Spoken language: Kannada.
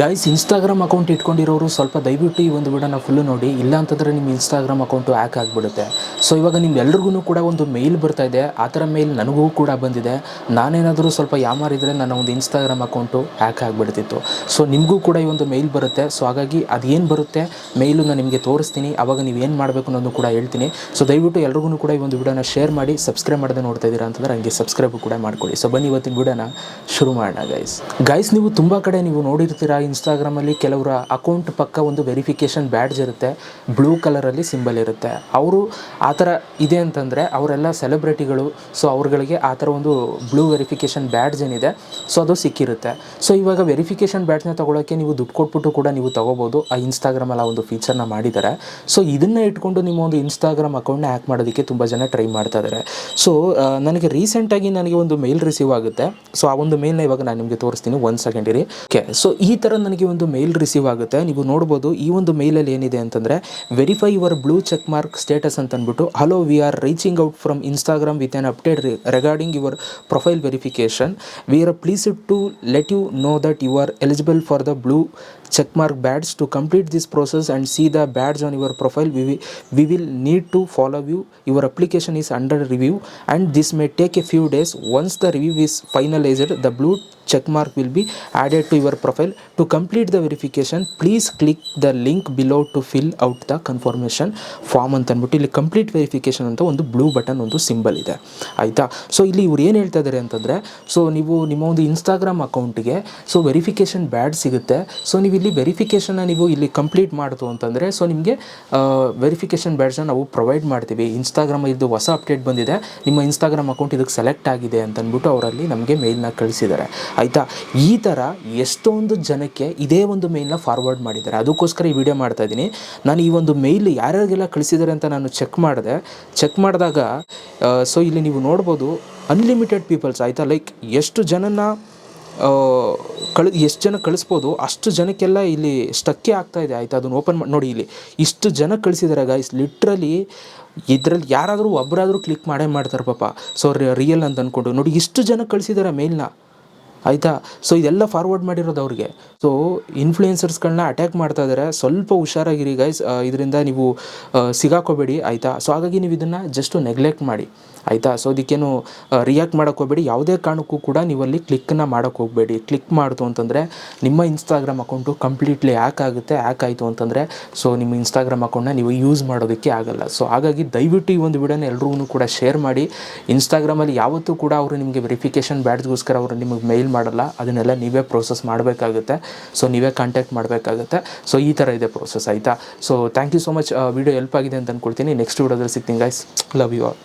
ಗೈಸ್ ಇನ್ಸ್ಟಾಗ್ರಾಮ್ ಅಕೌಂಟ್ ಇಟ್ಕೊಂಡಿರೋರು ಸ್ವಲ್ಪ ದಯವಿಟ್ಟು ಈ ಒಂದು ವಿಡಿಯೋನ ಫುಲ್ಲು ನೋಡಿ. ಇಲ್ಲ ಅಂತಂದರೆ ನಿಮ್ಮ ಇನ್ಸ್ಟಾಗ್ರಾಮ್ ಅಕೌಂಟು ಹ್ಯಾಕ್ ಆಗಿಬಿಡುತ್ತೆ. ಸೊ ಇವಾಗ ನಿಮ್ಮೆಲ್ರಿಗೂ ಕೂಡ ಒಂದು ಮೇಲ್ ಬರ್ತಾ ಇದೆ. ಆ ಥರ ಮೇಲ್ ನನಗೂ ಕೂಡ ಬಂದಿದೆ. ನಾನೇನಾದರೂ ಸ್ವಲ್ಪ ಯಾಮಾರಿದರೆ ನನ್ನ ಒಂದು ಇನ್ಸ್ಟಾಗ್ರಾಮ್ ಅಕೌಂಟು ಹ್ಯಾಕ್ ಆಗಿಬಿಡ್ತಿತ್ತು. ಸೊ ನಿಮಗೂ ಕೂಡ ಈ ಒಂದು ಮೇಲ್ ಬರುತ್ತೆ. ಸೊ ಹಾಗಾಗಿ ಅದೇನು ಬರುತ್ತೆ? ಮೇಲು ನಾನು ನಿಮಗೆ ತೋರಿಸ್ತೀನಿ. ಆವಾಗ ನೀವು ಏನು ಮಾಡಬೇಕು ಅನ್ನೋದು ಕೂಡ ಹೇಳ್ತೀನಿ. ಸೊ ದಯವಿಟ್ಟು ಎಲ್ರಿಗೂ ಕೂಡ ಈ ಒಂದು ವಿಡಿಯೋನ ಶೇರ್ ಮಾಡಿ ಸಬ್ಸ್ಕ್ರೈಬ್ ಮಾಡದೆ ನೋಡ್ತಾ ಇದ್ದೀರಾ ಅಂತಂದರೆ ಹಂಗೆ ಸಬ್ಸ್ಕ್ರೈಬ್ ಕೂಡ ಮಾಡ್ಕೊಳ್ಳಿ. ಸೊ ಬನ್ನಿ ಇವತ್ತಿನ ವಿಡಿಯೋನ ಶುರು ಮಾಡೋಣ ಗೈಸ್ ಗೈಸ್ ನೀವು ತುಂಬ ಕಡೆ ನೀವು ನೋಡಿರ್ತೀರಾ ಇನ್ಸ್ಟಾಗ್ರಾಮಲ್ಲಿ ಕೆಲವರ ಅಕೌಂಟ್ ಪಕ್ಕ ಒಂದು ವೆರಿಫಿಕೇಷನ್ ಬ್ಯಾಡ್ಜ್ ಇರುತ್ತೆ. ಬ್ಲೂ ಕಲರಲ್ಲಿ ಸಿಂಬಲ್ ಇರುತ್ತೆ. ಅವರು ಆ ಥರ ಇದೆ ಅಂತಂದರೆ ಅವರೆಲ್ಲ ಸೆಲೆಬ್ರಿಟಿಗಳು ಸೊ ಅವ್ರುಗಳಿಗೆ ಆ ಥರ ಒಂದು ಬ್ಲೂ ವೆರಿಫಿಕೇಷನ್ ಬ್ಯಾಡ್ಜ್ ಏನಿದೆ ಸೊ ಅದು ಸಿಕ್ಕಿರುತ್ತೆ. ಸೊ ಇವಾಗ ವೆರಿಫಿಕೇಷನ್ ಬ್ಯಾಡ್ಜ್ನ ತೊಗೊಳಕ್ಕೆ ನೀವು ದುಡ್ಡು ಕೊಟ್ಬಿಟ್ಟು ಕೂಡ ನೀವು ತೊಗೋಬೋದು. ಆ ಇನ್ಸ್ಟಾಗ್ರಾಮಲ್ಲಿ ಆ ಒಂದು ಫೀಚರ್ನ ಮಾಡಿದ್ದಾರೆ ಸೊ ಇದನ್ನು ಇಟ್ಕೊಂಡು ನಿಮ್ಮ ಒಂದು ಇನ್ಸ್ಟಾಗ್ರಾಮ್ ಅಕೌಂಟ್ನ ಹ್ಯಾಕ್ ಮಾಡೋದಕ್ಕೆ ತುಂಬ ಜನ ಟ್ರೈ ಮಾಡ್ತಾ ಇದ್ದಾರೆ ಸೊ ನನಗೆ ರೀಸೆಂಟಾಗಿ ನನಗೆ ಒಂದು ಮೇಲ್ ರಿಸೀವ್ ಆಗುತ್ತೆ. ಸೊ ಆ ಒಂದು ಮೇಲ್ನ ಇವಾಗ ನಾನು ನಿಮಗೆ ತೋರಿಸ್ತೀನಿ. ಒಂದು ಸೆಕೆಂಡ್ ಇರಿ. ಓಕೆ ಸೊ ಈ ಥರ ನನಗೆ ಒಂದು ಮೇಲ್ ರಿಸೀವ್ ಆಗುತ್ತೆ. ನೀವು ನೋಡ್ಬೋದು ಈ ಒಂದು ಮೇಲಲ್ಲಿ ಏನಿದೆ ಅಂತಂದರೆ verify your blue check mark status ಅಂತ ಅಂದ್ಬಿಟ್ಟು hello we are reaching out from Instagram with an update regarding your profile verification. We are pleased to let you know that you are eligible for the blue check mark badge to complete this process and see the badge on your profile we will, we will need to follow you your application is under review and this may take a few days once the review is finalized the blue check mark will be added to your profile to complete the verification please click the link below to fill out the confirmation form ಅಂತ ಅಂದ್ಬಿಟ್ಟು ಇಲ್ಲಿ ಕಂಪ್ಲೀಟ್ ವೆರಿಫಿಕೇಷನ್ ಅಂತ ಒಂದು ಬ್ಲೂ ಬಟನ್ ಒಂದು ಸಿಂಬಲ್ ಇದೆ ಆಯಿತಾ ಸೊ ಇಲ್ಲಿ ಇವ್ರು ಏನು ಹೇಳ್ತಾ ಇದ್ದಾರೆ ಅಂತಂದರೆ ಸೊ ನೀವು ನಿಮ್ಮ ಒಂದು ಇನ್ಸ್ಟಾಗ್ರಾಮ್ ಅಕೌಂಟಿಗೆ ಸೊ ವೆರಿಫಿಕೇಷನ್ ಬ್ಯಾಡ್ ಸಿಗುತ್ತೆ ಸೊ ನೀವು ಇಲ್ಲಿ ವೆರಿಫಿಕೇಷನ್ನ ನೀವು ಇಲ್ಲಿ ಕಂಪ್ಲೀಟ್ ಮಾಡಿತು ಅಂತಂದರೆ ಸೊ ನಿಮಗೆ ವೆರಿಫಿಕೇಷನ್ ಬ್ಯಾಡ್ಸ್ನ ನಾವು ಪ್ರೊವೈಡ್ ಮಾಡ್ತೀವಿ. ಇನ್ಸ್ಟಾಗ್ರಾಮ್ ಇದು ಹೊಸ ಅಪ್ಡೇಟ್ ಬಂದಿದೆ. ನಿಮ್ಮ ಇನ್ಸ್ಟಾಗ್ರಾಮ್ ಅಕೌಂಟ್ ಇದಕ್ಕೆ ಸೆಲೆಕ್ಟ್ ಆಗಿದೆ ಅಂತಂದ್ಬಿಟ್ಟು ಅವರಲ್ಲಿ ನಮಗೆ ಮೇಲ್ನ ಕಳಿಸಿದ್ದಾರೆ ಆಯಿತಾ? ಈ ಥರ ಎಷ್ಟೊಂದು ಜನಕ್ಕೆ ಇದೇ ಒಂದು ಮೇಲ್ನ ಫಾರ್ವರ್ಡ್ ಮಾಡಿದ್ದಾರೆ ಅದಕ್ಕೋಸ್ಕರ ಈ ವಿಡಿಯೋ ಮಾಡ್ತಾ ಇದ್ದೀನಿ. ನಾನು ಈ ಒಂದು ಮೇಲ್ ಯಾರ್ಯಾರಿಗೆಲ್ಲ ಕಳಿಸಿದ್ದಾರೆ ಅಂತ ನಾನು ಚೆಕ್ ಮಾಡಿದೆ. ಚೆಕ್ ಮಾಡಿದಾಗ ಸೊ ಇಲ್ಲಿ ನೀವು ನೋಡ್ಬೋದು ಅನ್ಲಿಮಿಟೆಡ್ ಪೀಪಲ್ಸ್ ಆಯಿತಾ? ಲೈಕ್ ಎಷ್ಟು ಜನನ ಕಳ್, ಎಷ್ಟು ಜನ ಕಳಿಸ್ಬೋದು, ಅಷ್ಟು ಜನಕ್ಕೆಲ್ಲ ಇಲ್ಲಿ ಸ್ಟಕ್ಕೆ ಆಗ್ತಾ ಇದೆ. ಆಯಿತಾ? ಅದನ್ನು ಓಪನ್ ನೋಡಿ ಇಲ್ಲಿ. ಇಷ್ಟು ಜನ ಕಳಿಸಿದ್ದಾರೆ ಗಾಯ್ಸ್ ಲಿಟ್ರಲಿ ಇದರಲ್ಲಿ ಯಾರಾದರೂ ಒಬ್ಬರಾದರೂ ಕ್ಲಿಕ್ ಮಾಡೇ ಮಾಡ್ತಾರೆ ಪಾಪ. ಸೊ ರಿಯಲ್ ಅಂತ ಅಂದ್ಕೊಂಡು ನೋಡಿ, ಇಷ್ಟು ಜನ ಕಳಿಸಿದ್ದಾರೆ ಮೇಲ್ನ. ಆಯಿತಾ? ಸೊ ಇದೆಲ್ಲ ಫಾರ್ವರ್ಡ್ ಮಾಡಿರೋದು ಅವ್ರಿಗೆ. ಸೊ ಇನ್ಫ್ಲೂಯೆನ್ಸರ್ಸ್ಗಳನ್ನ ಅಟ್ಯಾಕ್ ಮಾಡ್ತಾ ಇದ್ದಾರೆ ಸ್ವಲ್ಪ ಹುಷಾರಾಗಿರಿ ಗೈಸ್ ಇದರಿಂದ ನೀವು ಸಿಗಾಕೋಬೇಡಿ. ಆಯಿತಾ? ಸೊ ಹಾಗಾಗಿ ನೀವು ಇದನ್ನು ಜಸ್ಟು ನೆಗ್ಲೆಕ್ಟ್ ಮಾಡಿ. ಆಯಿತಾ? ಸೊ ಅದಕ್ಕೇನು ರಿಯಾಕ್ಟ್ ಮಾಡೋಕ್ಕೆ ಹೋಗಬೇಡಿ. ಯಾವುದೇ ಕಾರಣಕ್ಕೂ ಕೂಡ ನೀವಲ್ಲಿ ಕ್ಲಿಕ್ಕನ್ನ ಮಾಡೋಕ್ಕೆ ಹೋಗಬೇಡಿ. ಕ್ಲಿಕ್ ಮಾಡ್ತು ಅಂತಂದರೆ ನಿಮ್ಮ ಇನ್ಸ್ಟಾಗ್ರಾಮ್ ಅಕೌಂಟು ಕಂಪ್ಲೀಟ್ಲಿ ಹ್ಯಾಕ್ ಆಗುತ್ತೆ ಹ್ಯಾಕ್ ಆಯಿತು ಅಂತಂದರೆ. ಸೊ ನಿಮ್ಮ ಇನ್ಸ್ಟಾಗ್ರಾಮ್ ಅಕೌಂಟ್ನ ನೀವು ಯೂಸ್ ಮಾಡೋದಕ್ಕೆ ಆಗಲ್ಲ. ಸೊ ಹಾಗಾಗಿ ದಯವಿಟ್ಟು ಈ ಒಂದು ವಿಡಿಯೋನ ಎಲ್ರಿಗೂ ಕೂಡ ಶೇರ್ ಮಾಡಿ. ಇನ್ಸ್ಟಾಗ್ರಾಮಲ್ಲಿ ಯಾವತ್ತೂ ಕೂಡ ಅವರು ನಿಮಗೆ ವೆರಿಫಿಕೇಷನ್ ಬ್ಯಾಡ್ಸ್ಗೋಸ್ಕರ ಅವರು ನಿಮಗೆ ಮೇಲ್ ಮಾಡಲ್ಲ, ಅದನ್ನೆಲ್ಲ ನೀವೇ ಪ್ರೋಸೆಸ್ ಮಾಡಬೇಕಾಗುತ್ತೆ. ಸೊ ನೀವೇ ಕಾಂಟ್ಯಾಕ್ಟ್ ಮಾಡಬೇಕಾಗುತ್ತೆ. ಸೊ ಈ ಥರ ಇದೆ ಪ್ರೋಸೆಸ್ ಆಯಿತಾ? So thank you so much video help ಆಗಿದೆ ಅಂತ ಅಂದ್ಕೊಳ್ತೀನಿ ನೆಕ್ಸ್ಟ್ ವಿಡಿಯೋದಲ್ಲಿ ಸಿಗ್ತೀನಿ ಗೈಸ್ ಲವ್ ಯು ಆಲ್